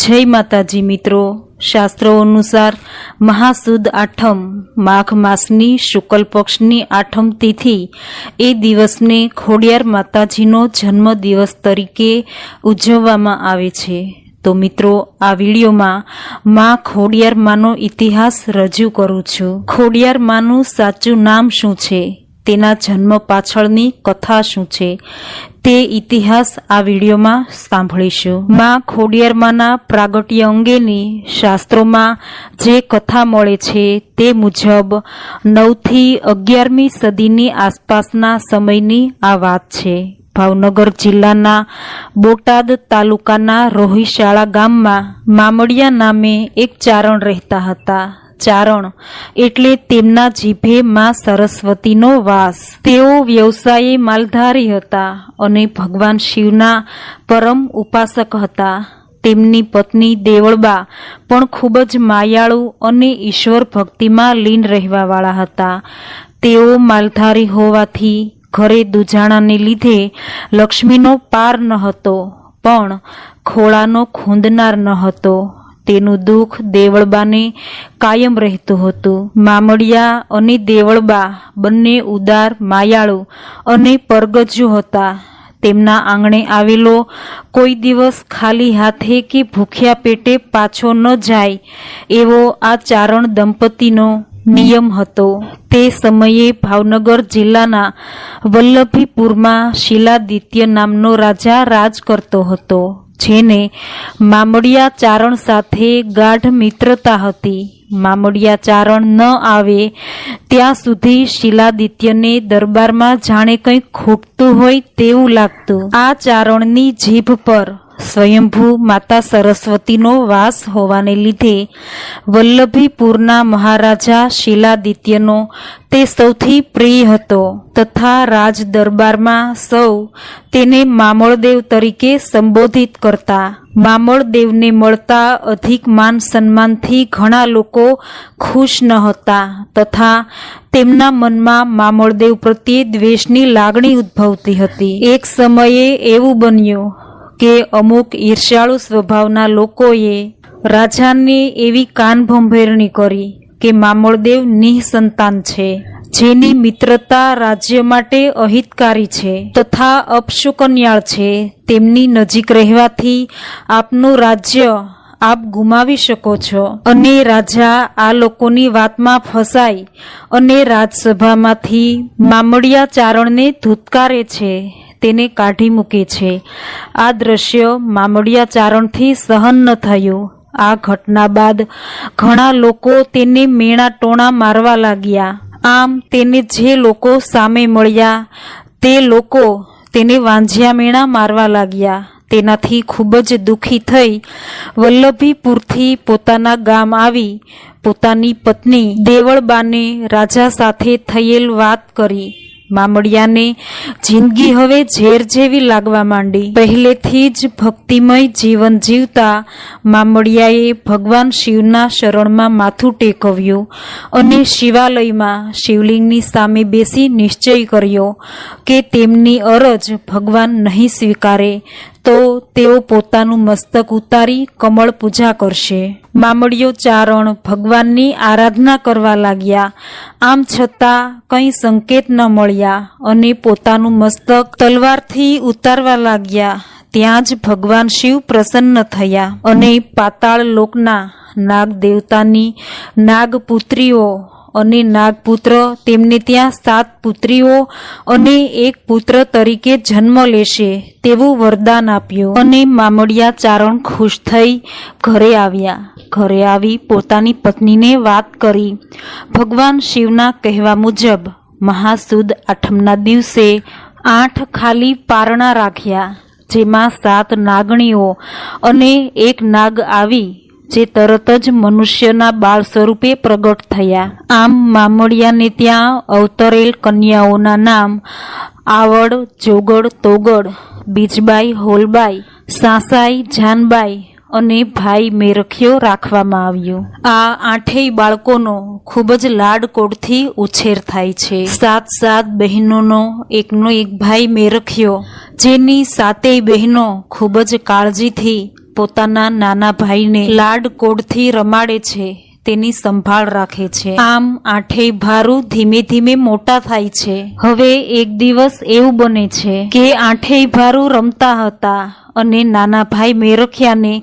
જય માતાજી મિત્રો, શાસ્ત્રો અનુસાર મહાસુદ આઠમ માઘ માસની શુક્લ પક્ષની આઠમ તિથિ એ દિવસને ખોડિયાર માતાજીનો જન્મ દિવસ તરીકે ઉજવવામાં આવે છે. તો મિત્રો, આ વિડીયોમાં મા ખોડિયાર માનો ઇતિહાસ રજૂ કરું છું. ખોડિયાર માનું સાચું નામ શું છે? તેના જન્મ પાછળની કથા શું છે તે ઇતિહાસ આ વિડીયોમાં સાંભળીશું. માં ખોડિયારમાંના પ્રાગટ્ય અંગેની શાસ્ત્રોમાં જે કથા મળે છે તે મુજબ નવથી અગિયારમી સદીની આસપાસના સમયની આ વાત છે. ભાવનગર જિલ્લાના બોટાદ તાલુકાના રોહિશાળા ગામમાં મામડિયા નામે એક ચારણ રહેતા હતા. ચારણ એટલે તેમના જીભે માં સરસ્વતીનો વાસ. તેઓ વ્યવસાયે માલધારી હતા અને ભગવાન શિવના પરમ ઉપાસક હતા. તેમની પત્ની દેવળબા પણ ખૂબ જ માયાળુ અને ઈશ્વર ભક્તિમાં લીન રહેવાવાળા હતા. તેઓ માલધારી હોવાથી ઘરે દુજાણાને લીધે લક્ષ્મીનો પાર ન હતો, પણ ખોળાનો ખૂંદનાર ન હતો. તેનું દુઃખ દેવળબાને કાયમ રહેતું હતું. મામડિયા અને દેવળબા બંને ઉદાર, માયાળુ અને પરગજુ હતા. તેમના આંગણે આવેલો કોઈ દિવસ ખાલી હાથે કે ભૂખ્યા પેટે પાછો ન જાય એવો આ ચારણ દંપતીનો નિયમ હતો. તે સમયે ભાવનગર જિલ્લાના વલ્લભીપુરમાં શિલાદિત્ય નામનો રાજા રાજ કરતો હતો. જેને મામડિયા ચારણ સાથે ગાઢ મિત્રતા હતી. મામડિયા ચારણ ન આવે ત્યાં સુધી શિલાદિત્યને દરબારમાં જાણે કંઈ ખૂટતું હોય તેવું લાગતું. આ ચારણની જીભ પર સ્વયંભૂ માતા સરસ્વતીનો વાસ હોવાને લીધે વલ્લભીપુરના મહારાજા શિલાદિત્યનો તે સૌથી પ્રિય હતો તથા રાજ દરબારમાં સૌ તેને મામળદેવ તરીકે સંબોધિત કરતા. મામળદેવને મળતા અધિક માન સન્માનથી ઘણા લોકો ખુશ ન હતા તથા તેમના મનમાં મામળદેવ પ્રત્યે દ્વેષની લાગણી ઉદ્ભવતી હતી. એક સમયે એવું બન્યું કે અમુક ઈર્ષ્યાળુ સ્વભાવના લોકોએ રાજાને એવી કાનભંભેરણી કરી કે મામળદેવ નિઃસંતાન છે, જેની મિત્રતા રાજ્ય માટે અહિતકારી છે તથા અપશુકન્યાળ છે. તેમની નજીક રહેવાથી આપનું રાજ્ય આપ ગુમાવી શકો છો. અને રાજા આ લોકોની વાતમાં ફસાય અને રાજસભામાંથી મામડિયા ચારણને ધૂતકારે છે. તેને કાઢી મૂકે છે. આ દ્રશ્ય મામડિયા ચારણથી સહન ન થયું. આ ઘટના બાદ ઘણા લોકો તેને મેણા ટોણા મારવા લાગ્યા. આમ તેને જે લોકો સામે મળ્યા, તે લોકો તેને વાંઝિયા મેણા મારવા લાગ્યા. તેનાથી ખૂબ જ દુઃખી થઈ વલ્લભીપુરથી પોતાના ગામ આવી પોતાની પત્ની દેવળબાને રાજા સાથે થયેલ વાત કરી. મામડિયાને જિંદગી હવે ઝેર જેવી લાગવા માંડી. પહેલેથી જ ભક્તિમય જીવન જીવતા મામડિયાએ ભગવાન શિવના શરણમાં માથું ટેકવ્યું અને શિવાલયમાં શિવલિંગની સામે બેસી નિશ્ચય કર્યો કે તેમની અરજ ભગવાન નહીં સ્વીકારે. તો તેઓ પોતાનું મસ્તક ઉતારી કમળ પૂજા કરશે. મામડીઓ ચારણ ભગવાનની આરાધના કરવા લાગ્યા. આમ છતાં કંઈ સંકેત ન મળ્યા અને પોતાનું મસ્તક તલવારથી ઉતારવા લાગ્યા. ત્યાં જ ભગવાન શિવ પ્રસન્ન થયા અને પાતાળ લોકના નાગ દેવતાની નાગપુત્રીઓ અને નાગપુત્ર તેમને ત્યાં સાત પુત્રીઓ અને એક પુત્ર તરીકે જન્મ લેશે. તેવું વરદાન આપ્યું. અને મામડિયા ચારણ ખુશ થઈ ઘરે આવ્યા. ઘરે આવી પોતાની પત્નીને વાત કરી. ભગવાન શિવના કહેવા મુજબ, મહાસુદ આઠમના દિવસે આઠ ખાલી પારણા રાખ્યા, જેમાં સાત નાગણીઓ અને એક નાગ આવી જે તરત જ મનુષ્યના બાળ સ્વરૂપે પ્રગટ થયા. આમ મામડિયાને ત્યાં અવતરેલ કન્યાઓના નામ આવડ જોગડ તોગડ, બીજબાઈ, હોલબાઈ, સાસાઈ, જાનબાઈ અને ભાઈ મેરખ્યો રાખવામાં આવ્યું. આ આઠેય બાળકોનો ખૂબ જ લાડકોડથી ઉછેર થાય છે. સાત સાત બહેનોનો એકનો એક ભાઈ મેરખ્યો, જેની સાતેય બહેનો ખૂબ જ કાળજીથી પોતાના નાના ભાઈને લાડ કોડથી રમાડે છે, તેની સંભાળ રાખે છે. આમ આઠેય ભારુ ધીમે ધીમે મોટા થાય છે. હવે એક દિવસ એવું બને છે કે આઠેય ભારુ રમતા હતા અને નાના ભાઈ મેરખિયાને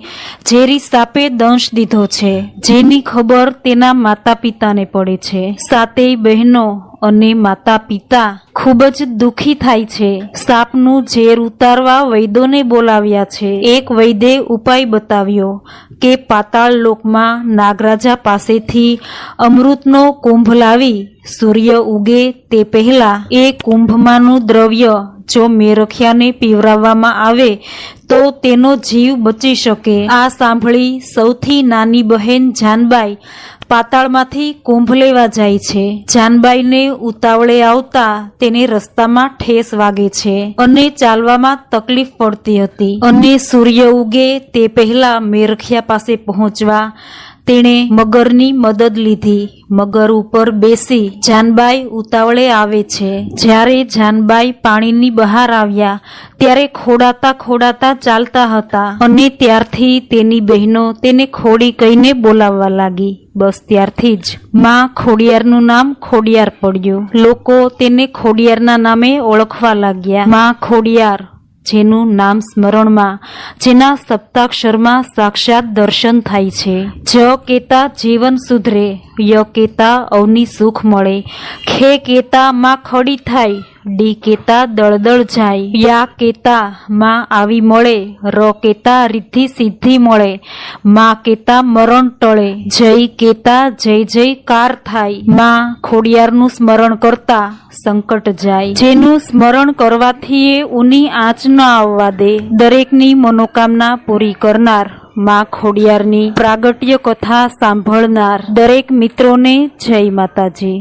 ઝેરી સાપે દંશ દીધો છે. જેની ખબર તેના માતા પિતાને પડે છે. સાતેય બહેનો અને માતા પિતા ખૂબ જ દુઃખી થાય છે. સાપનું ઝેર ઉતારવા વૈદોને બોલાવ્યા છે. એક વૈદે ઉપાય બતાવ્યો કે પાતાળ લોકમાં નાગરાજા પાસેથી અમૃતનો કુંભ લાવી સૂર્ય ઉગે તે પહેલા એ કુંભમાંનું દ્રવ્ય જો મેરખિયાને પીવરાવવામાં આવે તો તેનો જીવ બચી શકે. આ સાંભળી સૌથી નાની બહેન જાનબાઈ પાતાળમાંથી કુંભ લેવા જાય છે. જાનબાઈને ઉતાવળે આવતા તેને રસ્તામાં ઠેસ વાગે છે અને ચાલવામાં તકલીફ પડતી હતી. અને સૂર્ય ઉગે તે પહેલા મેરખિયા પાસે પહોંચવા તેણે મગરની મદદ લીધી. મગર ઉપર બેસી જાનબાઈ ઉતાવળે આવે છે. જ્યારે જાનબાઈ પાણીની બહાર આવ્યા, ત્યારે ખોડાતા ખોડાતા ચાલતા હતા અને ત્યારથી તેની બહેનો તેને ખોડી કહીને બોલાવવા લાગી. બસ ત્યારથી જ માં ખોડિયારનું નામ ખોડિયાર પડ્યું. લોકો તેને ખોડિયારના નામે ઓળખવા લાગ્યા. માં ખોડિયાર જેનું નામ સ્મરણમાં, જેના સપ્તાક્ષરમાં સાક્ષાત દર્શન થાય છે. જ કેતા જીવન સુધરે, ય કેતા અવની સુખ મળે. ખે કેતા માં ખડી થાય ડી કેતા દળદળ જાય યા કેતા માં આવી મળે ર કેતા રિદ્ધિ સિદ્ધિ મળે માં કેતા મરણ ટળે જય કેતા જય જય કાર થાય. માં ખોડિયારનું સ્મરણ કરતા સંકટ જાય. જેનું સ્મરણ કરવાથી એ ઉની આંચ ન આવવા દે. દરેકની મનોકામના પૂરી કરનારમાં ખોડિયારની પ્રાગટ્ય કથા સાંભળનાર દરેક મિત્રોને જય માતાજી.